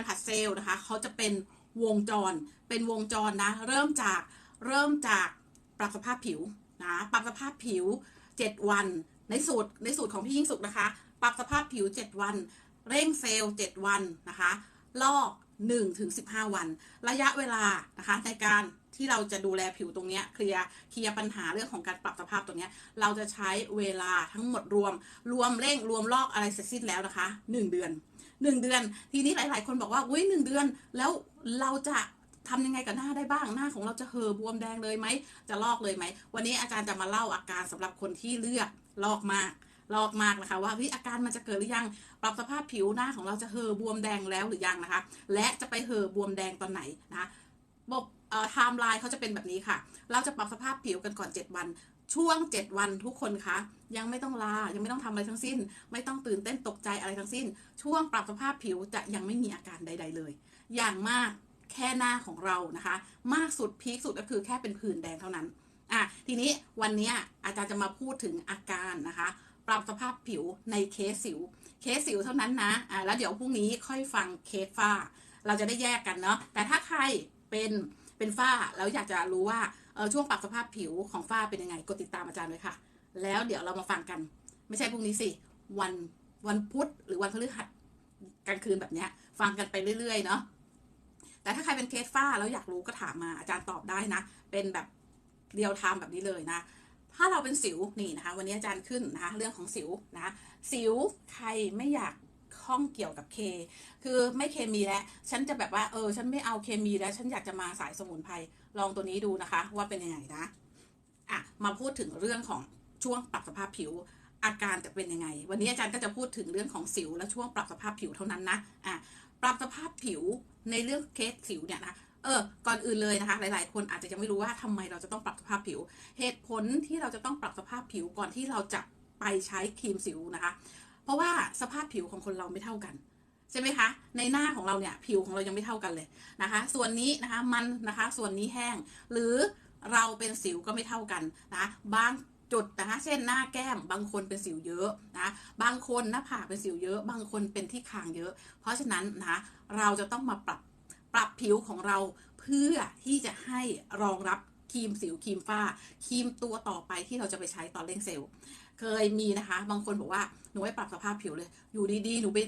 การผัดเซลล์นะคะเขาจะเป็นวงจร เป็นวงจรนะเริ่มจากเริ่มจากปรับสภาพผิวนะปรับสภาพผิว 7 วัน ในสูตรในสูตรของพี่ยิ่งสุขนะคะ ปรับสภาพผิว 7 วัน เร่งเซลล์ 7 วันนะคะลอก1ถึง15 วัน ระยะเวลานะคะในการที่เราจะดูแลผิวตรงนี้เคลียร์เคลียร์ปัญหาเรื่องของการปรับสภาพตรงนี้เราจะใช้เวลาทั้งหมดรวม รวมเร่งรวมลอกอะไรเสร็จสิ้นแล้วนะคะ 1 เดือน 1เดือน ทีนี้หลาย ๆ คนบอกว่าอุ้ยหนึ่งเดือน แล้วเราจะทำยังไงกับหน้าได้บ้างหน้าของเราจะเห่อบวมแดงเลยไหมจะลอกเลยไหมวันนี้อาจารย์จะมาเล่าอาการสำหรับคนที่เลือกลอกมากลอกมากนะคะว่าเฮ้ยอาการมันจะเกิดหรือยัง ปรับสภาพผิวหน้าของเราจะเห่อบวมแดงแล้วหรือยังนะคะ และจะไปเห่อบวมแดงตอนไหนนะคะบบไทม์ไลน์เขาจะเป็นแบบนี้ค่ะ เราจะปรับสภาพผิวกันก่อน 7 วัน ช่วง 7 วันทุกคนคะ ยังไม่ต้องลา ยังไม่ต้องทำอะไรทั้งสิ้น ไม่ต้องตื่นเต้นตกใจอะไรทั้งสิ้น ช่วงปรับสภาพผิวจะยังไม่มีอาการใด ๆ เลย อย่างมากแค่หน้าของเรานะคะ มากสุดพีคสุดก็คือแค่เป็นผื่นแดงเท่านั้นอะทีนี้วันนี้อาจารย์จะมาพูดถึงอาการนะคะ ปรับสภาพผิวในเคสสิว เคสสิวเท่านั้นนะอ่าแล้วเดี๋ยวพรุ่งนี้ค่อยฟังเคสฝ้า เราจะได้แยกกันเนาะแต่ถ้าใครเป็นเป็นฝ้าแล้วอยากจะรู้ว่า ช่วงปรับสภาพผิวของฝ้าเป็นยังไงกดติดตามอาจารย์ไว้ค่ะ แล้วเดี๋ยวเรามาฟังกัน ไม่ใช่พรุ่งนี้สิ วันวันพุธหรือวันพฤหัสกลางคืนแบบเนี้ย ฟังกันไปเรื่อยๆเนาะแต่ถ้าใครเป็นเคสฝ้าแล้วอยากรู้ก็ถามมาอาจารย์ตอบได้นะ เป็นแบบเรียลไทม์แบบนี้เลยนะ ถ้าเราเป็นสิวนี่นะคะ วันนี้อาจารย์ขึ้นนะคะเรื่องของสิวนะ สิวใครไม่อยากข้องเกี่ยวกับเค คือไม่เคมีแล้ว ฉันจะแบบว่าเออ ฉันไม่เอาเคมีแล้ว ฉันอยากจะมาสายสมุนไพร ลองตัวนี้ดูนะคะว่าเป็นยังไงนะอะมาพูดถึงเรื่องของช่วงปรับสภาพผิวอาการจะเป็นยังไง วันนี้อาจารย์ก็จะพูดถึงเรื่องของสิวและช่วงปรับสภาพผิวเท่านั้นนะอะปรับสภาพผิวในเรื่องเคสสิวเนี่ยนะเออ ก่อนอื่นเลยนะคะ หลาย ๆ คนอาจจะยังไม่รู้ว่าทำไมเราจะต้องปรับสภาพผิว เหตุผลที่เราจะต้องปรับสภาพผิวก่อนที่เราจะไปใช้ครีมสิวนะคะ เพราะว่าสภาพผิวของคนเราไม่เท่ากัน ใช่ไหมคะ ในหน้าของเราเนี่ยผิวของเรายังไม่เท่ากันเลยนะคะ ส่วนนี้นะคะมันนะคะส่วนนี้แห้ง หรือเราเป็นสิวก็ไม่เท่ากันนะบางจุดนะคะเช่นหน้าแก้มบางคนเป็นสิวเยอะนะบางคนหน้าผากเป็นสิวเยอะ บางคนเป็นที่คางเยอะ เพราะฉะนั้นนะะเราจะต้องมาปรับปรับผิวของเราเพื่อที่จะให้รองรับครีมสิวครีมฝ้าครีมตัวต่อไปที่เราจะไปใช้ตอนเร่งเซลล์ เคยมีนะคะ บางคนบอกว่าหนูไม่ปรับสภาพผิวเลย อยู่ดีๆ หนูไป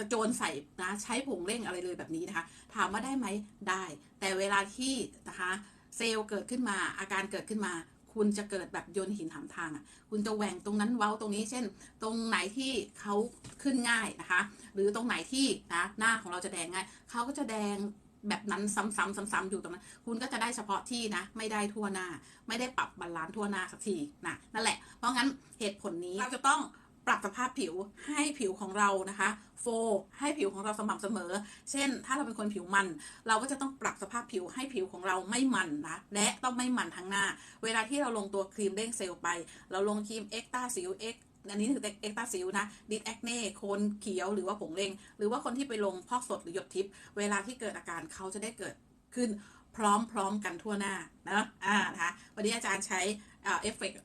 กระโจนใส่นะใช้ผงเร่งอะไรเลยแบบนี้นะคะ ถามว่าได้ไหมได้ แต่เวลาที่นะคะเซลล์เกิดขึ้นมาอาการเกิดขึ้นมาคุณจะเกิดแบบโยนหินถามทางอะ คุณจะแหว่งตรงนั้นเว้าตรงนี้ เช่น ตรงไหนที่เขาขึ้นง่ายนะคะ หรือตรงไหนที่นะหน้าของเราจะแดงง่ายเขาก็จะแดงแบบนั้นซ้ำๆซ้ำๆอยู่ตรงนั้น คุณก็จะได้เฉพาะที่นะ ไม่ได้ทั่วหน้า ไม่ได้ปรับบาลานซ์ทั่วหน้าสักทีนะนั่นแหละ เพราะงั้นเหตุผลนี้เราจะต้อง ปรับสภาพผิวให้ผิวของเรานะคะ โฟ ให้ผิวของเราสม่ำเสมอ เช่น ถ้าเราเป็นคนผิวมัน เราก็จะต้องปรับสภาพผิวให้ผิวของเราไม่มันนะ และต้องไม่มันทั้งหน้า เวลาที่เราลงตัวครีมเร่งเซลล์ไป เราลงครีมเอ็กตาสิวเอ็กอันนี้คือเอ็กตาซิลนะดิดแอคเน่โคนเขียวหรือว่าผงเร่งหรือว่าคนที่ไปลงพอกสดหรือหยดทิพย์เวลาที่เกิดอาการเขาจะได้เกิดขึ้นพร้อมๆกันทั่วหน้านะอ่านะคะวันนี้อาจารย์ใช้เอฟเฟกต์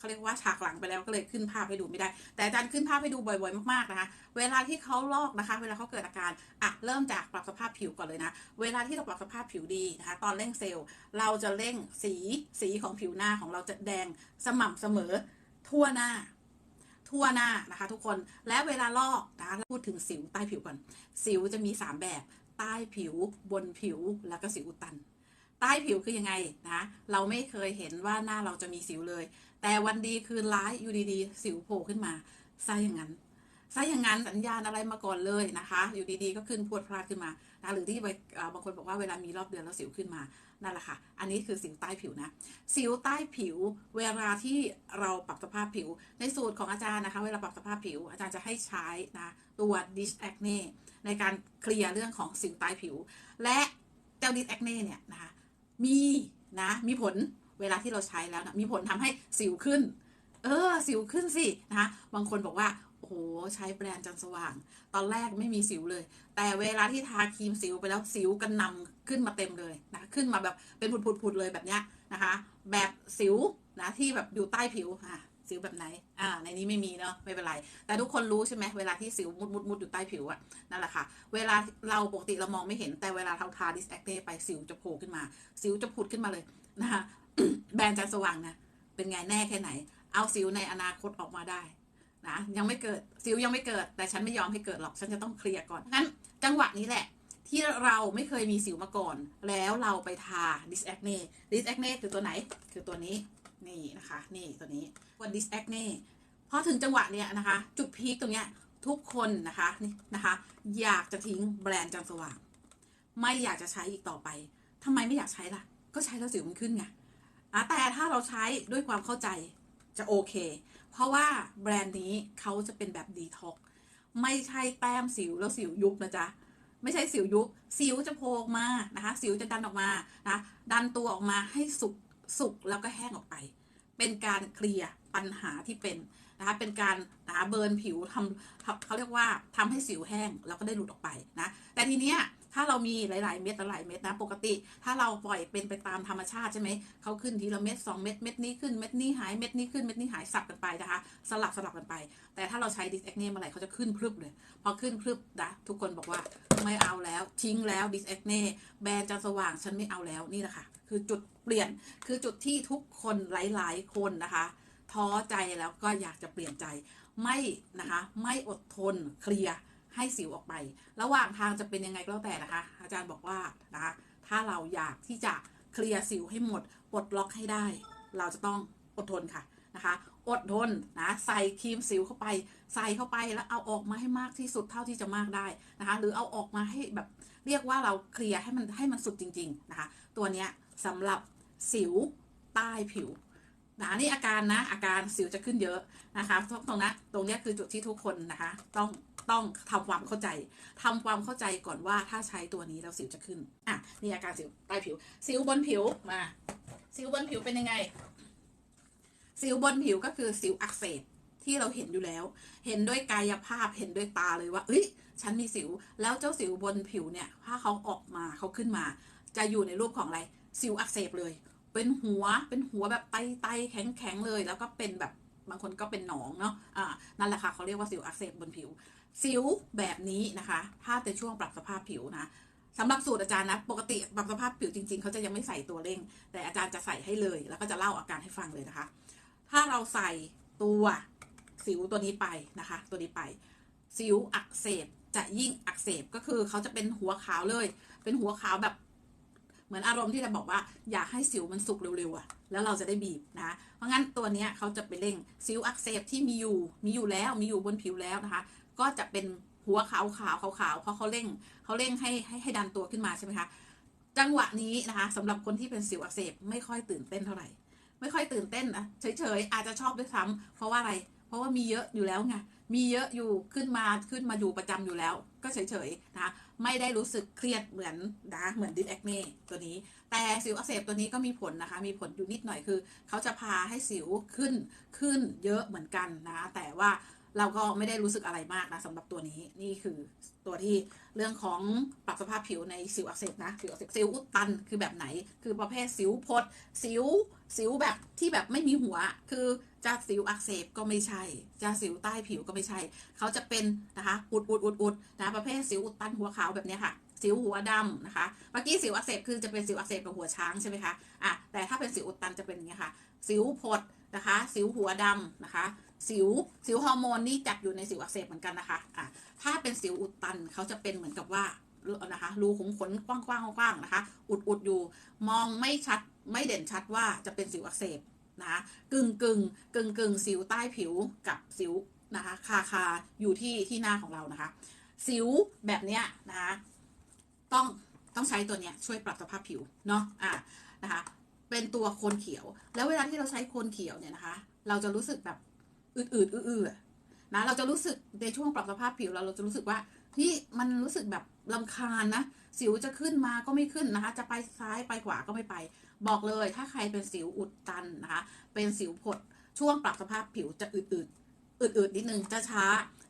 เขาเรียกว่าฉากหลังไปแล้วก็เลยขึ้นภาพให้ดูไม่ได้ แต่อาจารย์ขึ้นภาพให้ดูบ่อยๆมากๆนะคะ เวลาที่เขาลอกนะคะ เวลาเขาเกิดอาการอะเริ่มจากปรับสภาพผิวก่อนเลยนะ เวลาที่เราปรับสภาพผิวดีนะคะ ตอนเร่งเซลล์เราจะเร่งสีสีของผิวหน้าของเราจะแดงสม่ำเสมอทั่วหน้าทั่วหน้านะคะ ทุกคนและเวลาลอกนะพูดถึงสิวใต้ผิวก่อน สิวจะมี 3 แบบใต้ผิวบนผิวแล้วก็สิวอุดตัน ใต้ผิวคือยังไงนะเราไม่เคยเห็นว่าหน้าเราจะมีสิวเลย แต่วันดีคืนร้ายอยู่ดีๆ สิวโผล่ขึ้นมาซะอย่างนั้นซะอย่างนั้นสัญญาณอะไรมาก่อนเลยนะคะ อยู่ดีๆก็ขึ้นพวดพลาดขึ้นมานะหรือที่บางคนบอกว่าเวลามีรอบเดือนแล้วสิวขึ้นมานั่นแหละค่ะ อันนี้คือสิวใต้ผิวนะ สิวใต้ผิว เวลาที่เราปรับสภาพผิว ในสูตรของอาจารย์นะคะ เวลาปรับสภาพผิว อาจารย์จะให้ใช้นะตัว dish acne ในการเคลียร์เรื่องของสิวใต้ผิว และเจ้า dish acne เนี่ยนะคะ มีนะมีผลเวลาที่เราใช้แล้วนะมีผลทำให้สิวขึ้น เออ สิวขึ้นสินะคะบางคนบอกว่าโอ้โหใช้แบรนด์จันสว่าง ตอนแรกไม่มีสิวเลย แต่เวลาที่ทาครีมสิวไปแล้วสิวกันนำขึ้นมาเต็มเลยนะขึ้นมาแบบเป็นผุดๆๆเลยแบบเนี้ยนะคะ แบบสิวนะที่แบบอยู่ใต้ผิวอะ สิวแบบไหน อ่า ในนี้ไม่มีเนาะ ไม่เป็นไร แต่ทุกคนรู้ใช่ไหมเวลาที่สิวมุดมุดมุดอยู่ใต้ผิวอะนั่นแหละค่ะ เวลาเราปกติเรามองไม่เห็น แต่เวลาเราทาดิสแอคเน่ไปสิวจะโผล่ขึ้นมา สิวจะผุดขึ้นมาเลยนะคะแบรนด์จันสว่างนะ เป็นไงแน่แค่ไหน เอาสิวในอนาคตออกมาได้นะ ยังไม่เกิด สิวยังไม่เกิด แต่ฉันไม่ยอมให้เกิดหรอก ฉันจะต้องเคลียร์ก่อน งั้นจังหวะนี้แหละที่เราไม่เคยมีสิวมาก่อน แล้วเราไปทาดิสแอคเน่ดิสแอคเน่คือตัวไหน คือตัวนี้ นี่นะคะ นี่ตัวนี้วันดิสแอคเน่พอถึงจังหวะเนี้ยนะคะ จุดพีคตรงเนี้ยทุกคนนะคะนี่นะคะ อยากจะทิ้งแบรนด์จันทร์สว่าง ไม่อยากจะใช้อีกต่อไปทำไมไม่อยากใช้ล่ะ ก็ใช้แล้วสิวมันขึ้นไงอะแต่ถ้าเราใช้ด้วยความเข้าใจจะโอเค เพราะว่าแบรนด์นี้เขาจะเป็นแบบดีท็อกไม่ใช่แต้มสิวแล้วสิวยุบนะจ๊ะไม่ใช่สิวยุบสิวจะโผล่ออกมานะคะ สิวจะดันออกมานะดันตัวออกมาให้สุก สุกแล้วก็แห้งออกไป เป็นการเคลียร์ปัญหาที่เป็นนะคะเป็นการนะะเบิร์นผิวทำทำเขาเรียกว่าทำให้สิวแห้งแล้วก็ได้หลุดออกไปนะแต่ทีเนี้ย ถ้าเรามีหลาย ๆ เม็ดหลายเม็ดนะ ปกติ ถ้าเราปล่อยเป็นไปตามธรรมชาติใช่ไหมเขาขึ้นทีละเม็ดสองเม็ดเม็ดนี้ขึ้นเม็ดนี้หายเม็ดนี้ขึ้นเม็ดนี้หายสับกันไปนะคะ สลับสลับกันไป แต่ถ้าเราใช้ดิสแอคเน่เมื่อไหร่เขาจะขึ้นพรึบเลยพอขึ้นพรึบนะทุกคนบอกว่าไม่เอาแล้วทิ้งแล้วดิสแอคเน่แบรนด์จันสว่างฉันไม่เอาแล้วนี่แหละค่ะคือจุดเปลี่ยนคือจุดที่ทุกคนหลาย ๆ คนนะคะ ท้อใจแล้วก็อยากจะเปลี่ยนใจไม่นะคะ ไม่อดทนเคลียร์ ให้สิวออกไป ระหว่างทางจะเป็นยังไงก็แล้วแต่นะคะ อาจารย์บอกว่านะคะถ้าเราอยากที่จะเคลียร์สิวให้หมดปลดล็อกให้ได้ เราจะต้องอดทนค่ะนะคะอดทนนะใส่ครีมสิวเข้าไป ใส่เข้าไปแล้วเอาออกมาให้มากที่สุดเท่าที่จะมากได้นะคะ หรือเอาออกมาให้แบบเรียกว่าเราเคลียร์ให้มันให้มันสุดจริง ๆนะคะ ตัวเนี้ยสำหรับสิวใต้ผิวนะนี่อาการนะอาการสิวจะขึ้นเยอะนะคะตรงนั้นตรงนี้คือจุดที่ทุกคนนะคะ ต้อง ต้องทำความเข้าใจทำความเข้าใจก่อนว่าถ้าใช้ตัวนี้แล้วสิวจะขึ้น อะนี่อาการสิวใต้ผิว สิวบนผิวมา สิวบนผิวเป็นยังไง สิวบนผิวก็คือสิวอักเสบที่เราเห็นอยู่แล้ว เห็นด้วยกายภาพเห็นด้วยตาเลยว่า เอ้ย ฉันมีสิว แล้วเจ้าสิวบนผิวเนี่ย ถ้าเขาออกมาเขาขึ้นมา จะอยู่ในรูปของอะไร สิวอักเสบเลย เป็นหัว เป็นหัวแบบไตไตแข็งแข็งๆเลย แล้วก็เป็นแบบ บางคนก็เป็นหนองเนาะอ่านั่นแหละค่ะเขาเรียกว่าสิวอักเสบบนผิว สิวแบบนี้นะคะ ถ้าในช่วงปรับสภาพผิวนะสำหรับสูตรอาจารย์นะ ปกติปรับสภาพผิวจริง ๆ เขาจะยังไม่ใส่ตัวเร่ง แต่อาจารย์จะใส่ให้เลย แล้วก็จะเล่าอาการให้ฟังเลยนะคะ ถ้าเราใส่ตัวสิวตัวนี้ไปนะคะ ตัวนี้ไปสิวอักเสบจะยิ่งอักเสบก็คือเขาจะเป็นหัวขาวเลย เป็นหัวขาวแบบ เหมือนอารมณ์ที่จะบอกว่า อยากให้สิวมันสุกเร็วๆอะแล้วเราจะได้บีบนะเพราะงั้นตัวเนี้ยเขาจะไปเร่งสิวอักเสบที่มีอยู่มีอยู่แล้วมีอยู่บนผิวแล้วนะคะ ก็จะเป็นหัวขาวขาวขาวขาวเพราะเขาเร่งเขาเร่งให้ให้ให้ดันตัวขึ้นมาใช่ไหมคะจังหวะนี้นะคะสำหรับคนที่เป็นสิวอักเสบไม่ค่อยตื่นเต้นเท่าไหร่ ไม่ค่อยตื่นเต้นนะเฉยๆอาจจะชอบด้วยซ้ำเพราะว่าอะไร เพราะว่ามีเยอะอยู่แล้วไง มีเยอะอยู่ขึ้นมาขึ้นมาอยู่ประจำอยู่แล้ว ก็เฉยๆนะคะไม่ได้รู้สึกเครียดเหมือนนะเหมือนดิสแอคเน่ตัวนี้ แต่สิวอักเสบตัวนี้ก็มีผลนะคะ มีผลอยู่นิดหน่อยคือ เขาจะพาให้สิวขึ้นขึ้นเยอะเหมือนกันนะแต่ว่าเราก็ไม่ได้รู้สึกอะไรมากนะสำหรับตัวนี้นี่คือตัวที่เรื่องของปรับสภาพผิวในสิวอักเสบนะสิวอักเสบสิวอุดตันคือแบบไหน คือประเภทสิวพดสิวสิวแบบที่แบบไม่มีหัวคือ จะสิวอักเสบก็ไม่ใช่จะสิวใต้ผิวก็ไม่ใช่ เขาจะเป็นนะคะอุดอุดอุดอุดนะประเภทสิวอุดตันหัวขาวแบบนี้ค่ะ สิวหัวดำนะคะ เมื่อกี้สิวอักเสบคือจะเป็นสิวอักเสบกับหัวช้างใช่ไหมคะอะแต่ถ้าเป็นสิวอุดตันจะเป็นอย่างเงี้ค่ะ สิวพดนะคะ สิวหัวดำนะคะ สิวสิวฮอร์โมนนี่จัดอยู่ในสิวอักเสบเหมือนกันนะคะอะถ้าเป็นสิวอุดตันเขาจะเป็นเหมือนกับว่านะคะรูขุมขนกว้างๆกว้างๆนะคะ อุดอุดอยู่ มองไม่ชัดไม่เด่นชัดว่าจะเป็นสิวอักเสบ นะคะกึ่งกึ่งกึ่งกึ่งสิวใต้ผิวกับสิวนะคะคาคาอยู่ที่ที่หน้าของเรานะคะ สิวแบบเนี้ยนะคะต้องต้องใช้ตัวเนี้ยช่วยปรับสภาพผิวเนาะอะนะคะเป็นตัวโคนเขียว แล้วเวลาที่เราใช้โคนเขียวเนี่ยนะคะ เราจะรู้สึกแบบอืดอื้อๆอนะเราจะรู้สึกในช่วงปรับสภาพผิวเราเราจะรู้สึกว่าที่มันรู้สึกแบบลำคาญนะ สิวจะขึ้นมาก็ไม่ขึ้นนะคะ จะไปซ้ายไปขวาก็ไม่ไป บอกเลยถ้าใครเป็นสิวอุดตันนะคะ เป็นสิวผดช่วงปรับสภาพผิวจะอืดๆอืดๆนิดนึงจะช้า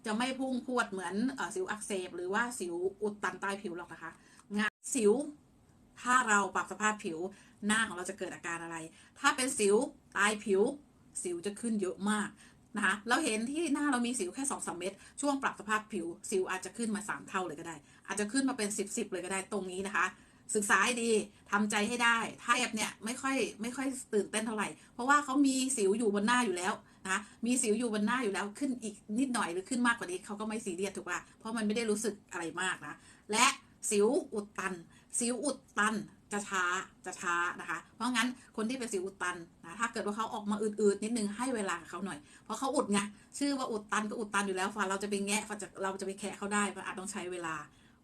จะไม่พุ่งพวดเหมือนอสิวอักเสบ หรือว่าสิวอุดตันใต้ผิวหรอกนะคะงานสิว ถ้าเราปรับสภาพผิวหน้าของเราจะเกิดอาการอะไร ถ้าเป็นสิวใต้ผิวสิวจะขึ้นเยอะมาก นะคะเราเห็นที่หน้าเรามีสิวแค่2อสเม็ดช่วงปรับสภาพผิวสิวอาจจะขึ้นมา 3 เท่าเลยก็ได้ อาจจะขึ้นมาเป็น 10บสเลยก็ได้ตรงนี้นะคะ ศึกษาให้ดีทำใจให้ได้ถ้าแอบเนี่ยไม่ค่อยไม่ค่อยตื่นเต้นเท่าไหร่ เพราะว่าเขามีสิวอยู่บนหน้าอยู่แล้วนะมีสิวอยู่บนหน้าอยู่แล้วขึ้นอีกนิดหน่อยหรือขึ้นมากกว่านี้เขาก็ไม่ซีเรียสถูกป่ะเพราะมันไม่ได้รู้สึกอะไรมากนะและสิวอุดตัน สิวอุดตันจะช้าจะช้านะคะ เพราะงั้นคนที่เป็นสิวอุดตันนะถ้าเกิดว่าเขาออกมาอืดๆนิดนึงให้เวลาเขาหน่อย เพราะเขาอุดไงชื่อว่าอุดตันก็อุดตันอยู่แล้วฟันเราจะไปแงะฟันจะเราจะไปแคะเขาได้ก็อาจต้องใช้เวลา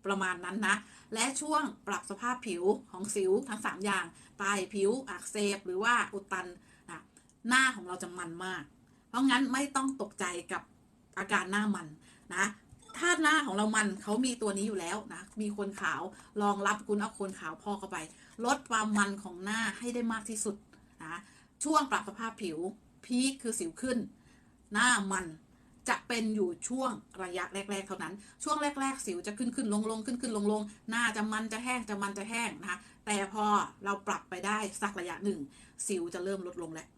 ประมาณนั้นนะ และช่วงปรับสภาพผิวของสิวทั้ง 3 อย่างตายผิวอักเสบหรือว่าอุดตันนะหน้าของเราจะมันมาก เพราะงั้นไม่ต้องตกใจกับอาการหน้ามันนะ ถ้าหน้าของเรามันเขามีตัวนี้อยู่แล้วนะ มีคนขาวรองรับคุณเอาคนขาวพอเข้าไป ลดความมันของหน้าให้ได้มากที่สุดนะช่วงปรับสภาพผิวพีคคือสิวขึ้น หน้ามันจะเป็นอยู่ช่วงระยะแรก ๆ เท่านั้น ช่วงแรก ๆ สิวจะขึ้นขึ้นลงลงขึ้นขึ้นลงลงหน้าจะมันจะแห้งจะมันจะแห้งนะคะแต่พอเราปรับไปได้สักระยะหนึ่ง สิวจะเริ่มลดลงแล้ว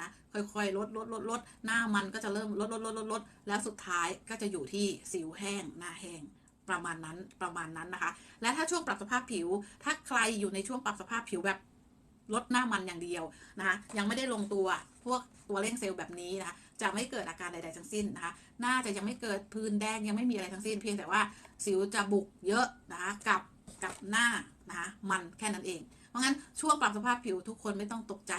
นะค่อยๆลดลดลดลดหน้ามันก็จะเริ่มลดลดลดลดลดแล้วสุดท้ายก็จะอยู่ที่สิวแห้งหน้าแห้งประมาณนั้นประมาณนั้นนะคะ และถ้าช่วงปรับสภาพผิว ถ้าใครอยู่ในช่วงปรับสภาพผิวแบบลดหน้ามันอย่างเดียวนะคะ ยังไม่ได้ลงตัวพวกตัวเร่งเซลล์แบบนี้นะคะจะไม่เกิดอาการใด ๆ ทั้งสิ้นนะคะหน้าจะยังไม่เกิดพื้นแดงยังไม่มีอะไรทั้งสิ้น เพียงแต่ว่าสิวจะบุกเยอะนะคะกับกับหน้านะคะมันแค่นั้นเอง เพราะงั้นช่วงปรับสภาพผิวทุกคนไม่ต้องตกใจ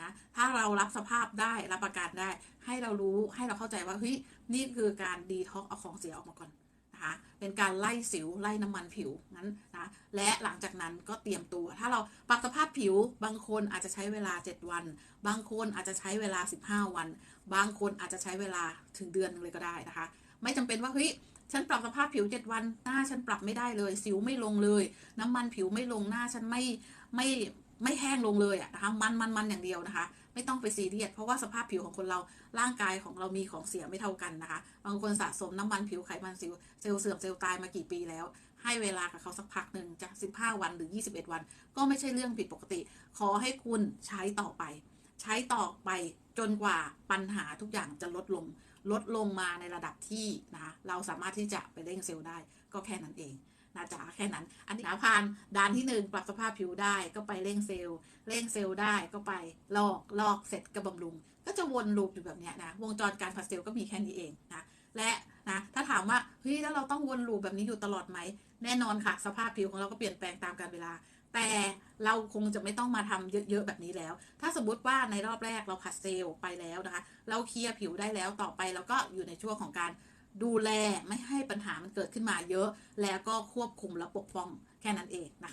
นะถ้าเรารับสภาพได้รับประกันได้ให้เรารู้ให้เราเข้าใจว่าเฮ้ยนี่คือการดีท็อกเอาของเสียออกมาก่อนนะคะเป็นการไล่สิวไล่น้ำมันผิวนั้นนะและหลังจากนั้นก็เตรียมตัว ถ้าเราปรับสภาพผิว บางคนอาจจะใช้เวลา 7 วัน บางคนอาจจะใช้เวลา 15 วัน บางคนอาจจะใช้เวลาถึงเดือนเลยก็ได้นะคะ ไม่จำเป็นว่าเฮ้ยฉันปรับสภาพผิว 7 วันหน้าฉันปรับไม่ได้เลย สิวไม่ลงเลย น้ำมันผิวไม่ลงหน้าฉันไม่ไม่ ไม่แห้งลงเลยอะนะคะมันมันมันอย่างเดียวนะคะ ไม่ต้องไปซีเรียสเพราะว่าสภาพผิวของคนเราร่างกายของเรามีของเสียไม่เท่ากันนะคะ บางคนสะสมน้ำมันผิวไขมันสิวเซลล์เสื่อมเซลล์ตายมากี่ปีแล้ว ให้เวลากับเขาสักพักหนึ่งจาก 15 วันหรือ 21 วัน ก็ไม่ใช่เรื่องผิดปกติ ขอให้คุณใช้ต่อไป ใช้ต่อไปจนกว่าปัญหาทุกอย่างจะลดลง ลดลงมาในระดับที่นะคะเราสามารถที่จะไปเร่งเซลล์ได้ก็แค่นั้นเอง นะจ๊ะแค่นั้น อันนี้ผ่านด่านที่หนึ่งปรับสภาพผิวได้ก็ไปเร่งเซลล์เร่งเซลล์ได้ก็ไปลอกลอกเสร็จก็บำรุง ก็จะวนลูปอยู่แบบนี้นะวงจรการผัดเซลล์ก็มีแค่นี้เองนะและนะถ้าถามว่าเฮ้ยแล้วเราต้องวนลูปแบบนี้อยู่ตลอดไหม แน่นอนค่ะ สภาพผิวของเราก็เปลี่ยนแปลงตามกาลเวลา แต่เราคงจะไม่ต้องมาทำเยอะๆแบบนี้แล้ว ถ้าสมมติว่าในรอบแรกเราผัดเซลล์ไปแล้วนะคะ เราเคลียร์ผิวได้แล้วต่อไปเราก็อยู่ในช่วงของการ ดูแลไม่ให้ปัญหามันเกิดขึ้นมาเยอะ แล้วก็ควบคุมและปกป้องแค่นั้นเองนะคะ